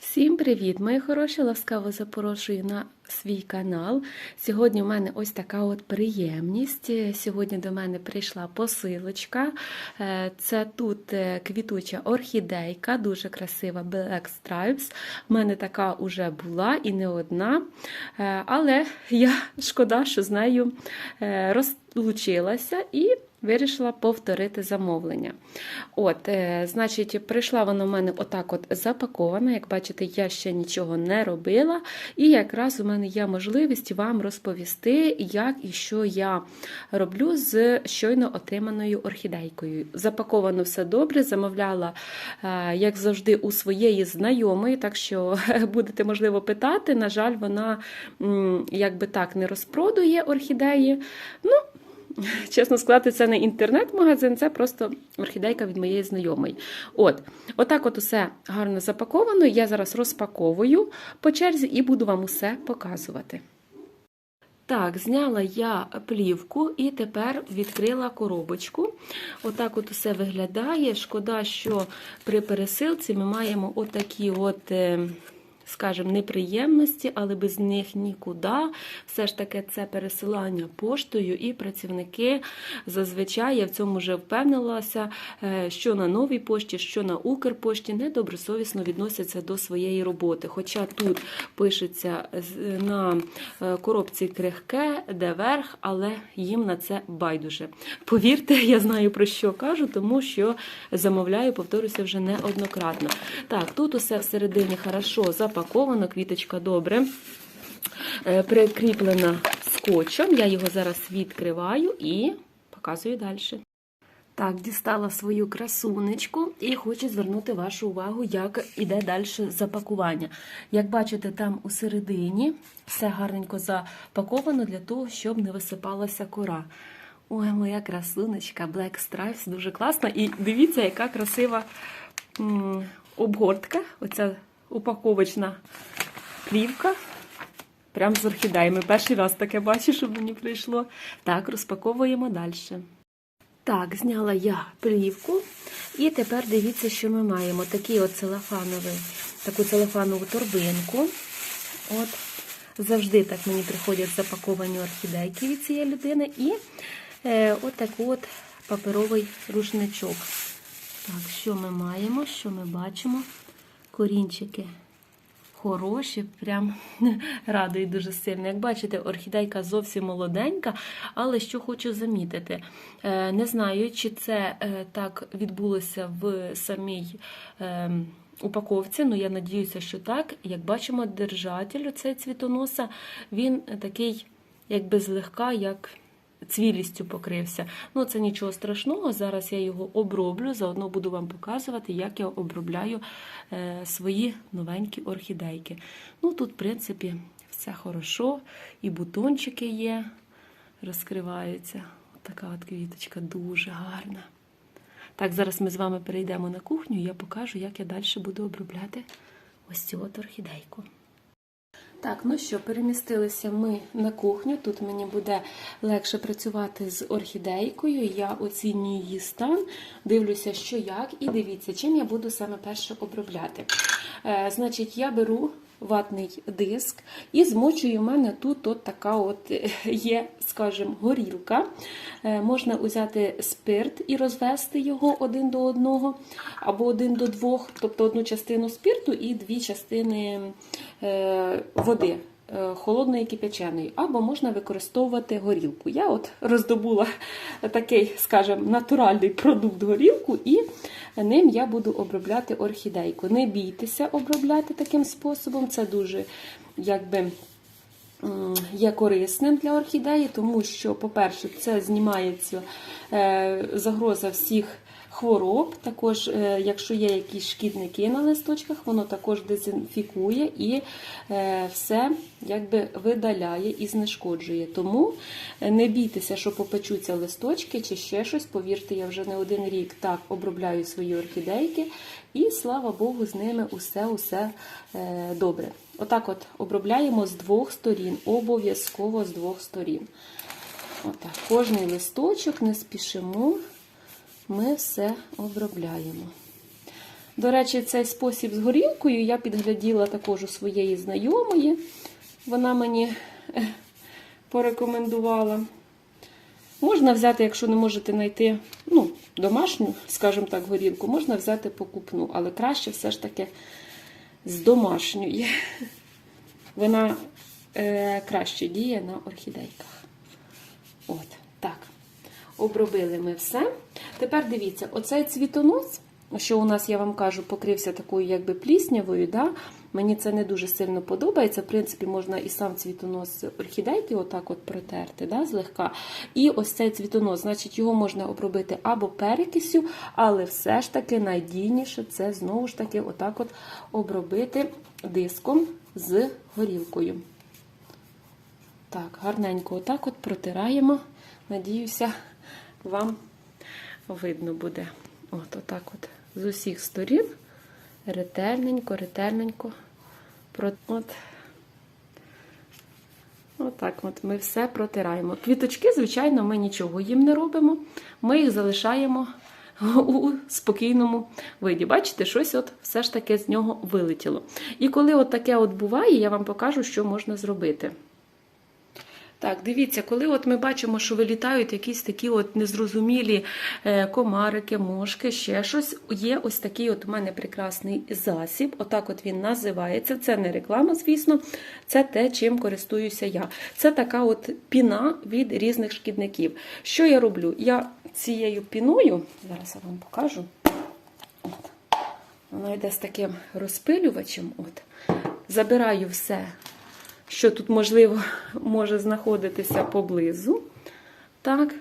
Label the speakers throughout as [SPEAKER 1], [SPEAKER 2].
[SPEAKER 1] Всім привіт, мої хороші! Ласкаво запрошую на свій канал. Сьогодні у мене ось така от приємність. Сьогодні до мене прийшла посилочка. Е, Це тут е, квітуча орхідейка, дуже красива Black Stripes. У мене така вже була і не одна. Е, Але я шкода, що з нею розлучилася і Вирішила повторити замовлення. От, е, значить, прийшла вона в мене отак от запакована. Як бачите, я ще нічого не робила. І якраз у мене є можливість вам розповісти, як і що я роблю з щойно отриманою орхідейкою. Запаковано все добре, замовляла, е, як завжди, у своєї знайомої, так що будете, можливо, питати. На жаль, вона якби так не розпродує орхідеї. Ну, Чесно сказати, це не інтернет-магазин, це просто орхідейка від моєї знайомої. От, отак от усе гарно запаковано. Я зараз розпаковую по черзі і буду вам усе показувати. Так, зняла я плівку і тепер відкрила коробочку. Отак от усе виглядає. Шкода, що при пересилці ми маємо отакі от. Е, Скажімо, неприємності, але без них нікуди. Все ж таки, це пересилання поштою, і працівники зазвичай я в цьому вже впевнилася, е, що на новій пошті, що на Укрпошті недобросовісно відносяться до своєї роботи. Хоча тут пишеться на е, коробці крихке, де верх, але їм на це байдуже. Повірте, я знаю про що кажу, тому що замовляю, повторюся вже неоднократно. Так, тут усе всередині хорошо запаковано, квіточка добре. Е, Прикріплена скотчем. Я його зараз відкриваю і показую далі. Так, дістала свою красунечку і хочу звернути вашу увагу, як іде далі запакування. Як бачите, там у середині все гарненько запаковано для того, щоб не висипалася кора. Ой, моя красунечка, Black Stripes, дуже класна. І дивіться, яка красива обгортка, оця упаковочна плівка. Прям з орхідеями. Перший раз таке бачу, щоб мені прийшло. Так, розпаковуємо далі. Так, зняла я плівку. І тепер дивіться, що ми маємо. Такий от целофановий, таку целофанову торбинку. От. Завжди так мені приходять запаковані орхідейки від цієї людини. І е, от такий от паперовий рушничок. Так, що ми маємо? Що ми бачимо? Корінчики хороші, прям радують дуже сильно. Як бачите, орхідейка зовсім молоденька, але що хочу замітити, е, не знаю, чи це е, так відбулося в самій. е, Упаковці, ну я надіюся, що так. Як бачимо, держатель цей цвітоноса, він такий, якби злегка, як цвілістю покрився. Ну, це нічого страшного. Зараз я його оброблю, заодно буду вам показувати, як я обробляю е, свої новенькі орхідейки. Ну, тут, в принципі, все хорошо, і бутончики є, розкриваються. От така от квіточка дуже гарна. Так, зараз ми з вами перейдемо на кухню, і я покажу, як я далі буду обробляти ось цю от орхідейку. Так, ну що, перемістилися ми на кухню. Тут мені буде легше працювати з орхідейкою. Я оцінюю її стан, дивлюся, що як, і дивіться, чим я буду саме перше обробляти. Е, значить, я беру ватний диск і змочую. У мене тут от така от е, є, скажімо, горілка. Е, можна взяти спирт і розвести його один до одного, або один до двох, тобто одну частину спирту і дві частини води. е, Холодної кипяченої, або можна використовувати горілку. Я от роздобула такий, скажімо, натуральний продукт горілку, і ним я буду обробляти орхідейку. Не бійтеся обробляти таким способом, це дуже якби є корисним для орхідеї, тому що, по-перше, це знімається е, загроза всіх хвороб. Також, е, якщо є якісь шкідники на листочках, воно також дезінфікує і е, все якби видаляє і знешкоджує. Тому е, не бійтеся, що попечуться листочки чи ще щось. Повірте, я вже не один рік так обробляю свої орхідейки, і слава Богу, з ними усе-усе добре. Отак от обробляємо з двох сторін, обов'язково з двох сторін. Отак, кожний листочок не спішимо, ми все обробляємо. До речі, цей спосіб з горілкою я підгляділа також у своєї знайомої. Вона мені е, порекомендувала. Можна взяти, якщо не можете знайти ну, домашню, скажімо так, горілку, можна взяти покупну, але краще все ж таки з домашньої. Вона е, краще діє на орхідейках. От, так. Обробили ми все. Тепер дивіться, оцей цвітонос, що у нас, я вам кажу, покрився такою якби пліснявою. Да? Мені це не дуже сильно подобається. В принципі, можна і сам цвітонос орхідейки отак от протерти, да, злегка. І ось цей цвітонос, значить, його можна обробити або перекисю, але все ж таки найдійніше це знову ж таки отак от обробити диском з горілкою. Так, гарненько отак от протираємо. Надіюся, вам видно буде. От, отак от з усіх сторін. Ретельненько, ретельненько. От. Отак от ми все протираємо. Квіточки, звичайно, ми нічого їм не робимо. Ми їх залишаємо у спокійному виді. Бачите, щось от все ж таки з нього вилетіло. І коли от таке от буває, я вам покажу, що можна зробити. Так, дивіться, коли от ми бачимо, що вилітають якісь такі от незрозумілі е, комарики, мошки, ще щось, є ось такий от у мене прекрасний засіб. Отак от він називається. Це не реклама, звісно, це те, чим користуюся я. Це така от піна від різних шкідників. Що я роблю? Я цією піною, зараз я вам покажу. От. Вона йде з таким розпилювачем. От. Забираю все що тут, можливо, може знаходитися поблизу. Так.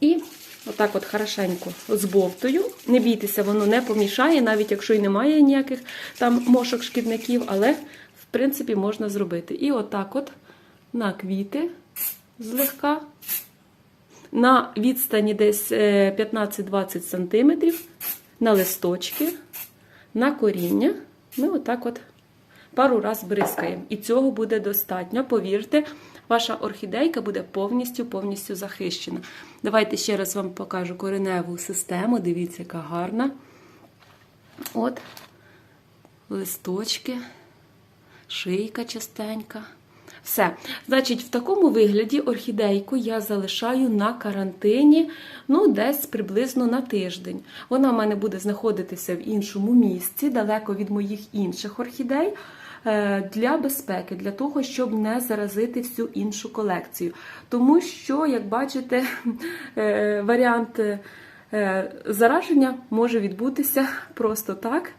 [SPEAKER 1] І отак от хорошенько збовтую. Не бійтеся, воно не помішає, навіть якщо і немає ніяких там мошок шкідників, але, в принципі, можна зробити. І отак от на квіти злегка. На відстані десь 15-20 см, на листочки, на коріння. Ми отак от пару раз бризкаємо. І цього буде достатньо. Повірте, ваша орхідейка буде повністю повністю захищена. Давайте ще раз вам покажу кореневу систему. Дивіться, яка гарна. От, листочки, шийка частенька. Все. Значить, в такому вигляді орхідейку я залишаю на карантині, ну, десь приблизно на тиждень. Вона в мене буде знаходитися в іншому місці, далеко від моїх інших орхідей. е, Для безпеки, для того, щоб не заразити всю іншу колекцію. Тому що, як бачите, е, варіант е, зараження може відбутися просто так.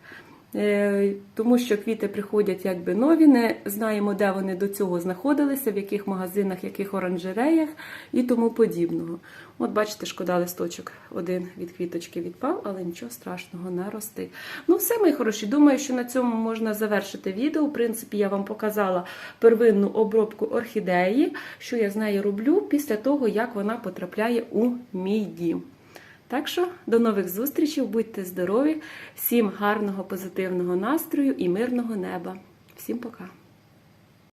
[SPEAKER 1] Е, Тому що квіти приходять якби нові, не знаємо, де вони до цього знаходилися, в яких магазинах, яких оранжереях і тому подібного. От бачите, шкода листочок один від квіточки відпав, але нічого страшного не рости. Ну, все, мої хороші. Думаю, що на цьому можна завершити відео. В принципі, я вам показала первинну обробку орхідеї, що я з нею роблю після того, як вона потрапляє у мій дім. Так що до нових зустрічей, будьте здорові, всім гарного позитивного настрою і мирного неба. Всім пока!